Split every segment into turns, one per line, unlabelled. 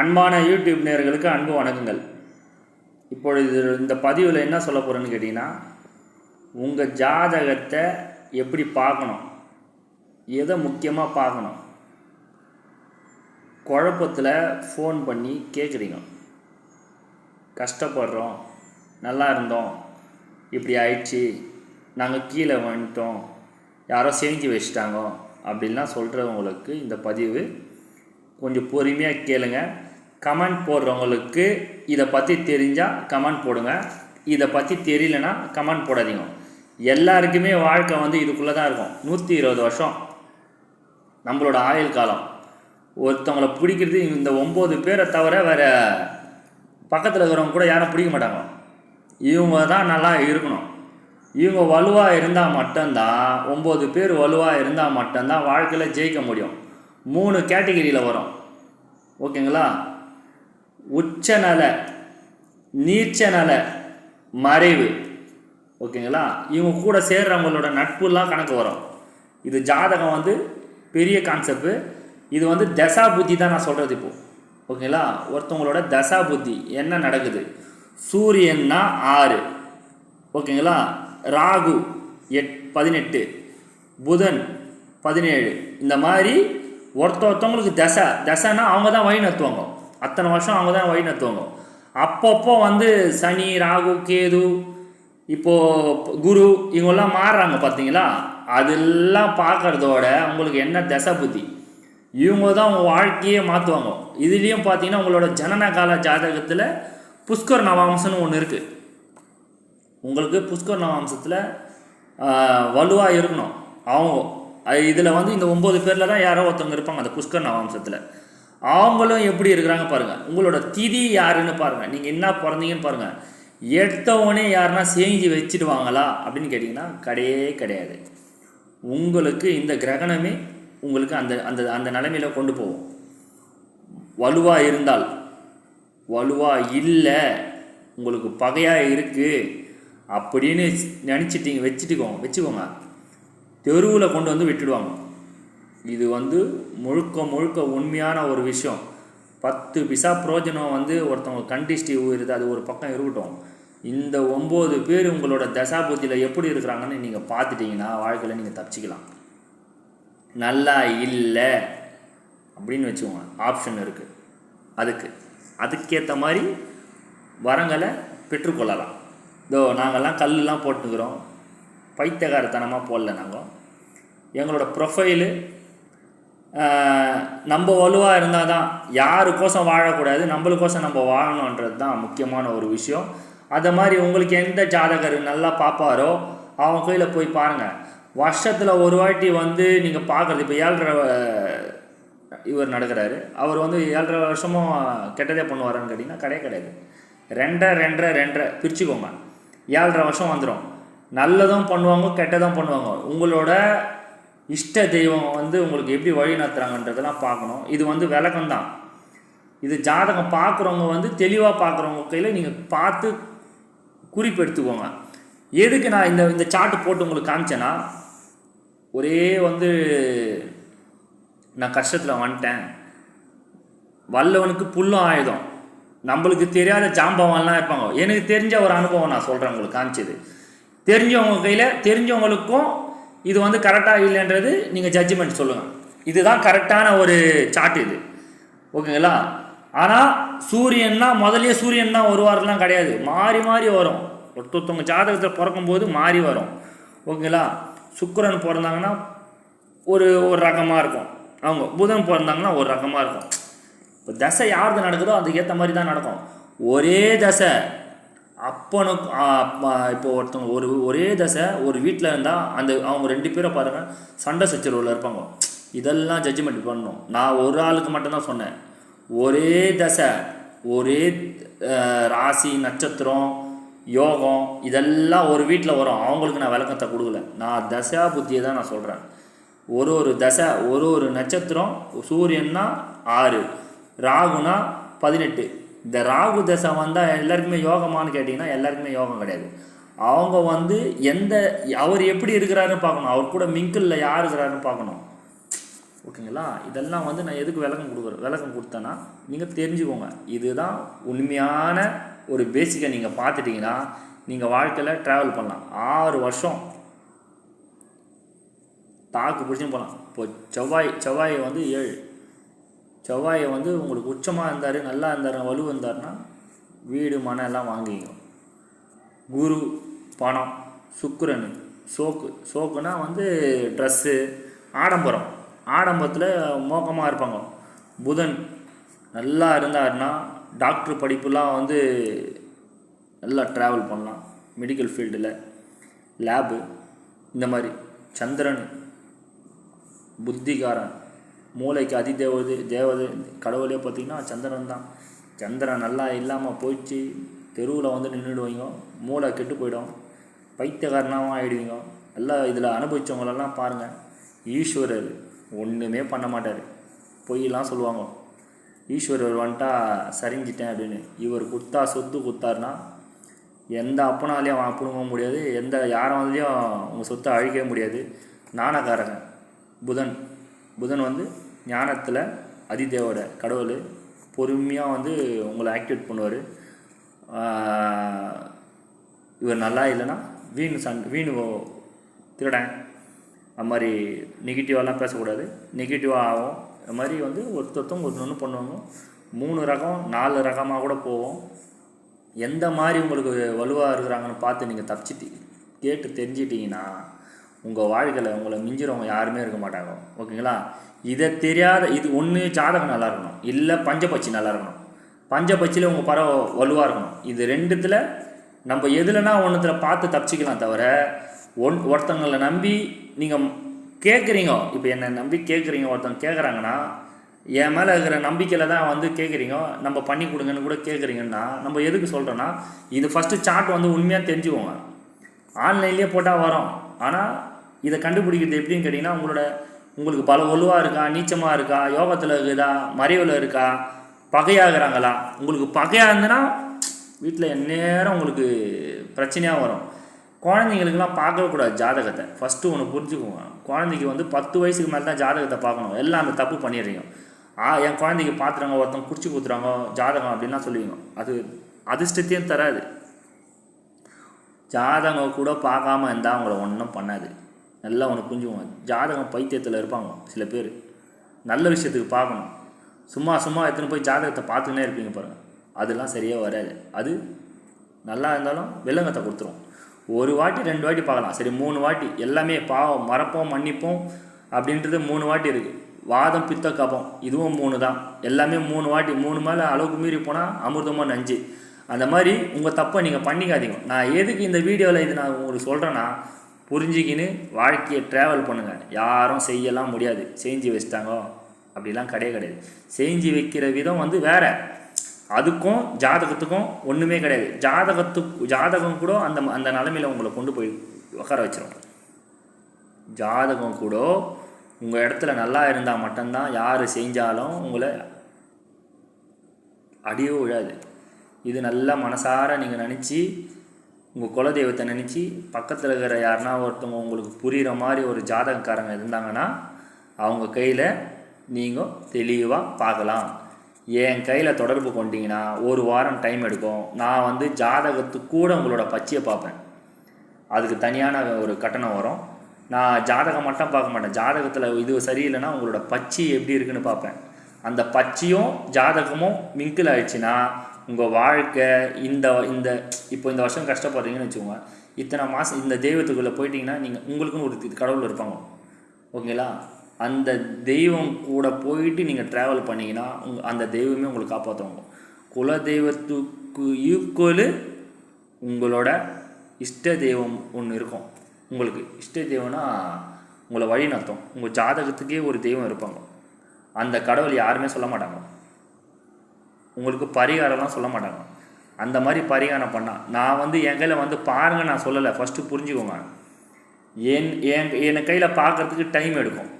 அன்பான யூடியூப் நேர்களுக்கு அன்பு வணக்கங்கள். இப்பொழுது இந்த பதிவில் என்ன சொல்ல போகிறேன்னு கேட்டிங்கன்னா உங்கள் ஜாதகத்தை எப்படி பார்க்கணும்? எதை முக்கியமாக பார்க்கணும்? குழப்பத்தில் ஃபோன் பண்ணி கேட்குறீங்க கஷ்டப்படுறோம் நல்லா இருந்தோம் இப்படி ஆயிடுச்சு நாங்கள் கீழே வந்துட்டோம் யாரோ செஞ்சு வச்சுட்டாங்கோ அப்படின்லாம் சொல்கிறவங்களுக்கு இந்த பதிவு கொஞ்சம் பொறுமையாக கேளுங்கள் கமெண்ட் போடுறவங்களுக்கு இதை பற்றி தெரிஞ்சால் கமெண்ட் போடுங்க. இதை பற்றி தெரியலனா கமெண்ட் போடாதீங்க. எல்லாருக்குமே வாழ்க்கை வந்து இதுக்குள்ளே தான் இருக்கும். நூற்றி இருபது வருஷம். நம்மளோட ஆயுள் காலம். ஒருத்தவங்களை பிடிக்கிறது இந்த ஒம்பது பேரை தவிர வேறு பக்கத்தில் இருக்கிறவங்க கூட யாரும் பிடிக்க மாட்டாங்க. இவங்க தான் நல்லா இருக்கணும். இவங்க வலுவாக இருந்தால் மட்டும்தான் ஒம்பது பேர் வலுவாக இருந்தால் மட்டும்தான் வாழ்க்கையில் ஜெயிக்க முடியும். மூணு கேட்டகிரியில் வரும். ஓகேங்களா? உச்ச நல நீச்ச நல மறைவு. ஓகேங்களா? இவங்க கூட சேர்றவங்களோட நட்புலாம் கணக்கு வரும். இது ஜாதகம் வந்து பெரிய கான்செப்ட் இது வந்து தசா புத்தி தான் நான் சொல்கிறது இப்போ. ஓகேங்களா? ஒருத்தவங்களோட தசா புத்தி என்ன நடக்குது? சூரியன்னா ஆறு. ஓகேங்களா? ராகு எட் பதினெட்டு. புதன் பதினேழு. இந்த மாதிரி ஒருத்த ஒருத்தவங்களுக்கு தசை. தசைன்னா அவங்க தான் வழி நடத்துவாங்க. அத்தனை வருஷம் அவங்க தான் வழி நடத்துவாங்க அப்பப்போ வந்து சனி ராகு கேது இப்போது குரு இவங்கெல்லாம் மாறுறாங்க பார்த்தீங்களா? அதெல்லாம் பார்க்குறதோட உங்களுக்கு என்ன தசை புத்தி? இவங்க தான் உங்கள் வாழ்க்கையே மாற்றுவாங்க இதுலேயும் பார்த்தீங்கன்னா உங்களோட ஜனன கால ஜாதகத்தில் புஷ்கர் நவாம்சம்னு ஒன்று இருக்குது உங்களுக்கு புஷ்கர் நவாம்சத்தில் வலுவாக இருக்கணும். அவங்க இதில் வந்து இந்த ஒம்பது பேரில் தான் யாரோ ஒருத்தவங்க இருப்பாங்க அந்த புஷ்கர் நவாம்சத்தில். அவங்களும் எப்படி இருக்கிறாங்க பாருங்கள் உங்களோட திதி யாருன்னு பாருங்கள் நீங்கள் என்ன பிறந்தீங்கன்னு பாருங்கள் எடுத்தவொடனே யாருன்னா செஞ்சு வச்சுடுவாங்களா அப்படின்னு கேட்டிங்கன்னா கிடையவே கிடையாது. உங்களுக்கு இந்த கிரகணமே உங்களுக்கு அந்த அந்த அந்த நிலைமையில் கொண்டு போகும். வலுவாக இருந்தால் வலுவாக இல்லை உங்களுக்கு பகையாக இருக்குது அப்படின்னு நினச்சிட்டீங்க வச்சுட்டுக்கோங்க வச்சுக்கோங்க. தெருவில் கொண்டு வந்து விட்டுடுவாங்க. இது வந்து முழுக்க முழுக்க உண்மையான ஒரு விஷயம். பத்து பிசா புரோஜனம் வந்து ஒருத்தவங்க கண்டிஷ்டி உயிருது அது ஒரு பக்கம் இருக்கட்டும். இந்த ஒம்பது பேர் உங்களோட தசாபுத்தியில் எப்படி இருக்கிறாங்கன்னு நீங்கள் பார்த்துட்டிங்கன்னா வாழ்க்கையில் நீங்கள் தப்பிச்சிக்கலாம். நல்லா இல்லை அப்படின்னு வச்சுக்கோங்க. ஆப்ஷன் இருக்குது அதுக்கு. அதுக்கேற்ற மாதிரி வரங்களை பெற்றுக்கொள்ளலாம் இதோ நாங்கள்லாம் கல்லுலாம் போட்டுக்கிறோம். பைத்தியகாரத்தனமாக போடல நாங்கள் எங்களோட ப்ரொஃபைலு நம்ம வலுவாக இருந்தால் தான் யாருக்கோசம் வாழக்கூடாது நம்மளுக்கோசம் நம்ம வாழணுன்றது தான் முக்கியமான ஒரு விஷயம். அதை மாதிரி உங்களுக்கு எந்த ஜாதகர் நல்லா பார்ப்பாரோ அவங்க கோயிலில் போய் பாருங்கள் வருஷத்தில் ஒரு வாட்டி வந்து நீங்கள் பார்க்குறது இப்போ ஏழ்ரை இவர் நடக்கிறாரு. அவர் வந்து ஏழரை வருஷமும் கெட்டதே பண்ணுவாரான்னு கேட்டிங்கன்னா கிடையாது கிடையாது. ரெண்டரை ரெண்டரை ரெண்டரை பிரிச்சுக்கோங்க. ஏழரை வருஷம் வந்துடும் நல்லதும் பண்ணுவாங்க கெட்டதும் பண்ணுவாங்க. உங்களோட இஷ்ட தெய்வம் வந்து உங்களுக்கு எப்படி வழி நடத்துகிறாங்கன்றதெல்லாம் பார்க்கணும். இது வந்து விளக்கம் தான் இது ஜாதகம் பார்க்குறவங்க வந்து தெளிவாக பார்க்குறவங்க கையில் நீங்கள் பார்த்து குறிப்பு எடுத்துக்கோங்க எதுக்கு நான் இந்த இந்த சார்ட்டு போட்டு உங்களுக்கு காமிச்சேன்னா ஒரே வந்து நான் கஷ்டத்தில் வந்துட்டேன். வல்லவனுக்கு புல்லும் ஆயுதம். நம்மளுக்கு தெரியாத ஜாம்பவன்லாம் இருப்பாங்க. எனக்கு தெரிஞ்ச ஒரு அனுபவம் நான் சொல்கிறேன் உங்களுக்கு காமிச்சது. தெரிஞ்சவங்க கையில் தெரிஞ்சவங்களுக்கும் இது வந்து கரெக்டாக இல்லைன்றது நீங்கள் ஜட்ஜ்மெண்ட் சொல்லுங்கள் இதுதான் கரெக்டான ஒரு சார்ட் இது. ஓகேங்களா? ஆனால் சூரியன்னா முதலே சூரியன் தான் வருவார்லாம் கிடையாது. மாறி மாறி வரும். ஒருத்தவங்க ஜாதகத்தில் பிறக்கும்போது மாறி வரும். ஓகேங்களா? சுக்கரன் பிறந்தாங்கன்னா ஒரு ஒரு ரகமாக இருக்கும். அவங்க புதன் பிறந்தாங்கன்னா ஒரு ரகமாக இருக்கும். இப்போ தசை யாருக்கு நடக்குதோ அதுக்கேற்ற மாதிரி தான் நடக்கும். ஒரே தசை. அப்பனுக்கு இப்போ ஒருத்தவங்க ஒரு ஒரே தசை ஒரு வீட்டில் இருந்தால் அந்த அவங்க ரெண்டு பேரும் பாருங்கள் சண்டை சச்சரவில் இருப்பாங்க. இதெல்லாம் ஜட்ஜ்மெண்ட் பண்ணணும். நான் ஒரு ஆளுக்கு மட்டும்தான் சொன்னேன். ஒரே தசை ஒரே ராசி நட்சத்திரம் யோகம் இதெல்லாம் ஒரு வீட்டில் வரும். அவங்களுக்கு நான் விளக்கத்தை கொடுக்கல. நான் தசா புத்தியை தான் நான் சொல்கிறேன் ஒரு ஒரு தசை ஒரு ஒரு நட்சத்திரம் சூரியன்னா ஆறு ராகுனா பதினெட்டு. இந்த ராகு தசை வந்தால் எல்லாருக்குமே யோகமானு கேட்டிங்கன்னா எல்லாருக்குமே யோகம் கிடையாது. அவங்க வந்து எந்த அவர் எப்படி இருக்கிறாருன்னு பார்க்கணும். அவர் கூட மிங்கிளில் யார் இருக்கிறாருன்னு பார்க்கணும். ஓகேங்களா? இதெல்லாம் வந்து நான் எதுக்கு விளக்கம் கொடுக்குறேன் விளக்கம் கொடுத்தேன்னா நீங்கள் தெரிஞ்சுக்கோங்க. இதுதான் உண்மையான ஒரு பேசிக்கை நீங்கள் பார்த்துட்டிங்கன்னா நீங்கள் வாழ்க்கையில் ட்ராவல் பண்ணலாம். ஆறு வருஷம். தாக்கு பிடிச்சும் போகலாம் இப்போ செவ்வாய் செவ்வாய் வந்து ஏழு. செவ்வாயை வந்து உங்களுக்கு உச்சமாக இருந்தார் நல்லா இருந்தார் வலு இருந்தாருன்னா வீடு மனம் எல்லாம் வாங்கிக்கும் குரு பணம் சுக்கரன் சோக்கு. சோக்குனா வந்து ட்ரெஸ்ஸு ஆடம்பரம். ஆடம்பரத்தில் மோக்கமாக இருப்பாங்க. புதன் நல்லா இருந்தாருன்னா டாக்டர் படிப்புலாம் வந்து நல்லா ட்ராவல் பண்ணலாம். மெடிக்கல் ஃபீல்டில் லேபு இந்த மாதிரி. சந்திரன் புத்திகாரன் மூளைக்கு அதி தேவதை தேவதை கடவுளே பார்த்தீங்கன்னா சந்திரன் தான் சந்திரன் நல்லா இல்லாமல் போயிடுச்சு. தெருவில் வந்து நின்றுடுவீங்க மூளை கெட்டு போயிடும். பைத்தியக்காரனாகவும் ஆகிடுவீங்க எல்லாம் இதில் அனுபவித்தவங்களெல்லாம் பாருங்கள் ஈஸ்வரர் ஒன்றுமே பண்ண மாட்டார். பொய்யெல்லாம் சொல்லுவாங்க. ஈஸ்வரர் வந்துட்டா சரிஞ்சிட்டேன் அப்படின்னு. இவர் குத்தா சொத்து குத்தாருன்னா எந்த அப்பனாலையும் அவன் பிடுங்க முடியாது. எந்த யாராலையும் உங்கள் சொத்தை அழிக்கவே முடியாது. நாணக்காரங்க. புதன். புதன் வந்து ஞானத்தில் அதிதேவோட கடவுள் பொறுமையாக வந்து உங்களை ஆக்டிவேட் பண்ணுவார். இவர் நல்லா இல்லைன்னா வீண் சண் வீணு திருடன். அது மாதிரி நெகட்டிவாலாம் பேசக்கூடாது. நெகட்டிவாக ஆகும். அது மாதிரி வந்து ஒருத்தருத்தவங்க ஒரு ஒன்று பண்ணுவாங்க. மூணு ரகம் நாலு ரகமாக கூட போவோம் எந்த மாதிரி உங்களுக்கு வலுவாக இருக்கிறாங்கன்னு பார்த்து நீங்கள் தப்பிச்சிட்டு கேட்டு தெரிஞ்சிட்டிங்கன்னா உங்கள் வாழ்க்கையில் உங்களை மிஞ்சிறவங்க யாருமே இருக்க மாட்டாங்க. ஓகேங்களா? இதை தெரியாத இது ஒன்று ஜாதகம் நல்லா இருக்கணும். இல்லை பஞ்சபட்சி நல்லா இருக்கணும். பஞ்சபட்சியில் உங்கள் பறவை வலுவாக இருக்கணும். இது ரெண்டுத்தில் நம்ம எதுலனா ஒன்றுத்தில் பார்த்து தப்பிச்சிக்கலாம் தவிர ஒன் ஒருத்தங்களை நம்பி நீங்கள் கேட்குறீங்க இப்போ என்னை நம்பி கேட்குறீங்க ஒருத்தங்க கேட்குறாங்கன்னா என் மேலே இருக்கிற நம்பிக்கையில் தான் வந்து கேட்குறீங்க நம்ம பண்ணி கொடுங்கன்னு கூட கேட்குறீங்கன்னா நம்ம எதுக்கு சொல்கிறோன்னா இது ஃபஸ்ட்டு சார்ட் வந்து உண்மையாக தெரிஞ்சுக்கோங்க. ஆன்லைன்லேயே போட்டால் வரும். ஆனால் இதை கண்டுபிடிக்கிறது எப்படின்னு கேட்டிங்கன்னா உங்களோட உங்களுக்கு பல ஒழுவாக இருக்கா நீச்சமாக இருக்கா யோகத்தில் இருக்குதா மறைவில் இருக்கா பகையாகிறாங்களா? உங்களுக்கு பகையாக இருந்ததுன்னா வீட்டில் எந்நேரம் உங்களுக்கு பிரச்சனையாக வரும். குழந்தைங்களுக்கெல்லாம் பார்க்கவே கூடாது ஜாதகத்தை. ஃபஸ்ட்டு ஒன்று புரிஞ்சுக்குவோங்க குழந்தைக்கு வந்து பத்து வயசுக்கு மேலே தான் ஜாதகத்தை பார்க்கணும். எல்லாம் அந்த தப்பு பண்ணிடுறீங்க. ஆ என் குழந்தைக்கு பார்த்துறாங்க ஒருத்தன் குடிச்சு கொடுத்துறாங்க ஜாதகம் அப்படின்லாம் சொல்லுவீங்க. அது அதிர்ஷ்டத்தையும் தராது. ஜாதகம் கூட பார்க்காம இருந்தால் அவங்கள ஒன்றும் பண்ணாது. நல்லா அவனை புரிஞ்சுவான் ஜாதகம் பைத்தியத்தில் இருப்பாங்க. சில பேர். நல்ல விஷயத்துக்கு பார்க்கணும். சும்மா சும்மா எடுத்துன்னு போய் ஜாதகத்தை பார்த்துக்கினே இருப்பீங்க பாருங்கள் அதெல்லாம் சரியாக வராது. அது நல்லா இருந்தாலும் வில்லங்கத்தை கொடுத்துரும். ஒரு வாட்டி ரெண்டு வாட்டி பார்க்கலாம். சரி மூணு வாட்டி. எல்லாமே பாவம். மறப்போம் மன்னிப்போம் அப்படின்றது மூணு வாட்டி இருக்குது வாதம் பித்த கபம். இதுவும் மூணு தான். எல்லாமே மூணு வாட்டி. மூணு மேலே அளவுக்கு மீறி போனால் அமிர்தமாக நஞ்சு. அந்த மாதிரி உங்கள் தப்பை நீங்கள் பண்ணிக்காதீங்க. நான் எதுக்கு இந்த வீடியோவில் இது நான் உங்களுக்கு சொல்கிறேன்னா புரிஞ்சுக்கின்னு வாழ்க்கையை ட்ராவல் பண்ணுங்கள் யாரும் செய்யலாம் முடியாது. செஞ்சு வச்சிட்டாங்கோ. அப்படிலாம் கிடையாது கிடையாது. செஞ்சு வைக்கிற விதம் வந்து வேறு. அதுக்கும் ஜாதகத்துக்கும் ஒன்றுமே கிடையாது. ஜாதகத்துக்கு ஜாதகம் கூட அந்த அந்த நிலமையில் உங்களை கொண்டு போய் உட்கார வச்சிரும். ஜாதகம் கூட உங்கள் இடத்துல நல்லா இருந்தால் மட்டும்தான் யார் செஞ்சாலும் உங்களை அடியோ விழாது இது நல்லா மனசார நீங்கள் நினச்சி உங்கள் குலதெய்வத்தை நினச்சி பக்கத்தில் இருக்கிற யாருனா ஒருத்தவங்க உங்களுக்கு புரிகிற மாதிரி ஒரு ஜாதகக்காரங்க இருந்தாங்கன்னா அவங்க கையில் நீங்கள் தெளிவாக பார்க்கலாம். என் கையில் தொடர்பு கொண்டீங்கன்னா ஒரு வாரம் டைம் எடுக்கும். நான் வந்து ஜாதகத்துக்கு கூட உங்களோட பச்சையை பார்ப்பேன். அதுக்கு தனியான ஒரு கட்டணம் வரும். நான் ஜாதகம் மட்டும் பார்க்க மாட்டேன். ஜாதகத்தில் இது சரியில்லைன்னா உங்களோட பச்சி எப்படி இருக்குன்னு பார்ப்பேன். அந்த பச்சையும் ஜாதகமும் மிங்கிள் ஆயிடுச்சுன்னா உங்கள் வாழ்க்கை இந்த இந்த இப்போ இந்த வருஷம் கஷ்டப்படுறீங்கன்னு வச்சுக்கோங்க. இத்தனை மாதம் இந்த தெய்வத்துக்குள்ளே போயிட்டீங்கன்னா நீங்கள் உங்களுக்குன்னு ஒரு கடவுள் இருப்பாங்க. ஓகேங்களா? அந்த தெய்வம் கூட போயிட்டு நீங்கள் ட்ராவல் பண்ணிங்கன்னா உங் அந்த தெய்வமே உங்களுக்கு காப்பாற்றுவாங்க குல தெய்வத்துக்கு ஈக்குவலு உங்களோட இஷ்ட தெய்வம் ஒன்று இருக்கும். உங்களுக்கு இஷ்ட தெய்வம்னா உங்களை வழி நடத்தும் உங்கள் ஜாதகத்துக்கே ஒரு தெய்வம் இருப்பாங்க. அந்த கடவுள் யாருமே சொல்ல மாட்டாங்க. உங்களுக்கு பரிகாரம்லாம் சொல்ல மாட்டாங்க. அந்த மாதிரி பரிகாரம் பண்ணால் நான் வந்து என் கையில் வந்து பாருங்க நான் சொல்லலை. ஃபஸ்ட்டு புரிஞ்சுக்கோங்க. என் என் என் கையில் பார்க்கறதுக்கு டைம் எடுக்கும்.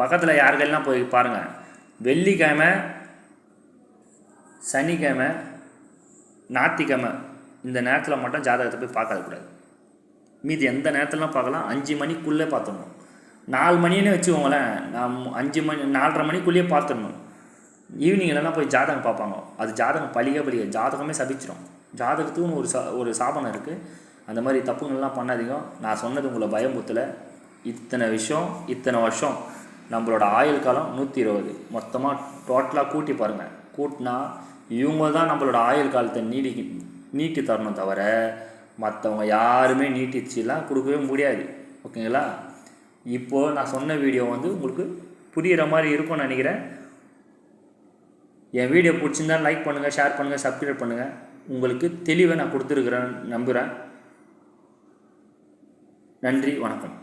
பக்கத்தில் யார் கையிலாம் போய் பாருங்கள் வெள்ளிக்கிழமை சனிக்கிழமை ஞாத்திக்கிழமை இந்த நேரத்தில் மட்டும் ஜாதகத்தை போய் பார்க்கக்கூடாது மீதி எந்த நேரத்துலலாம் பார்க்கலாம். அஞ்சு மணிக்குள்ளே பார்த்துடணும் நாலு மணின்னு வச்சுக்கோங்களேன். நான் அஞ்சு மணி நாலரை மணிக்குள்ளேயே பார்த்துடணும். ஈவினிங்லலாம் போய் ஜாதகம் பார்ப்பாங்க. அது ஜாதகம் பழிக பழிக ஜாதகமே சபிச்சிடும் ஜாதகத்துக்குன்னு ஒரு சா ஒரு சாபனம் இருக்குது அந்த மாதிரி தப்புங்கள்லாம் பண்ணாதீங்க. நான் சொன்னது உங்களை பயமுத்தலை இத்தனை விஷயம் இத்தனை வருஷம். நம்மளோட ஆயுள் காலம் நூற்றி இருபது. மொத்தமாக டோட்டலாக கூட்டி பாருங்கள் கூட்டினா இவங்க தான் நம்மளோட ஆயுள் காலத்தை நீடி நீட்டி தரணும் தவிர மற்றவங்க யாருமே நீட்டிச்சுலாம் கொடுக்கவே முடியாது. ஓகேங்களா? இப்போது நான் சொன்ன வீடியோ வந்து உங்களுக்கு புரிகிற மாதிரி இருக்கும்னு நினைக்கிறேன். என் வீடியோ பிடிச்சிருந்தா லைக் பண்ணுங்கள் ஷேர் பண்ணுங்கள் சப்ஸ்கிரைப் பண்ணுங்கள் உங்களுக்கு தெளிவை நான் கொடுத்துருக்குறேன் நம்புகிறேன் நன்றி வணக்கம்.